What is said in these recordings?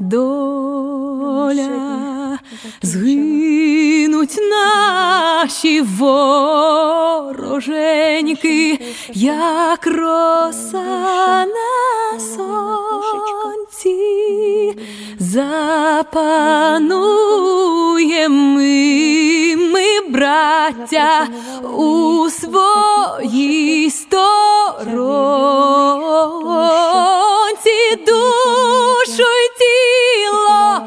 доля, згинуть наші вороженьки, як роса на сонці, запануєм ми, ми, браття, у своїй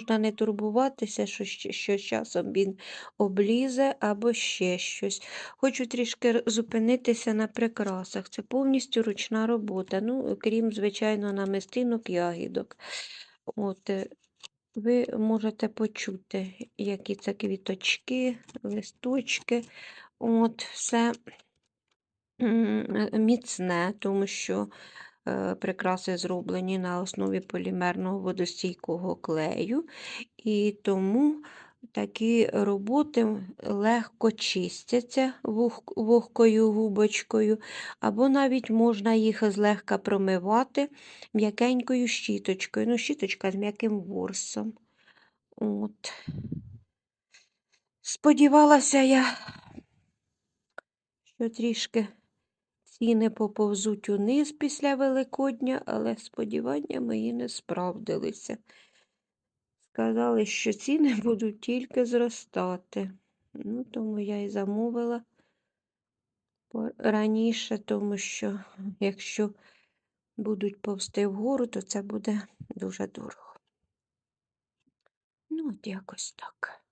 Можна не турбуватися, що, що часом він облізе або ще щось. Хочу трішки зупинитися на прикрасах. Це повністю ручна робота, ну, крім, звичайно, намистинок ягідок. От, е, ви можете почути, які це квіточки, листочки. От, все е, міцне, тому що прикраси зроблені на основі полімерного водостійкого клею, і тому такі роботи легко чистяться вогкою губочкою, або навіть можна їх злегка промивати м'якенькою щіточкою. Ну, щіточка з м'яким ворсом. От. Сподівалася я, що трішки ціни поповзуть униз після Великодня, але сподівання мої не справдилися. Сказали, що ціни будуть тільки зростати. Ну, тому я і замовила раніше, тому що якщо будуть повзти вгору, то це буде дуже дорого. Ну, от якось так.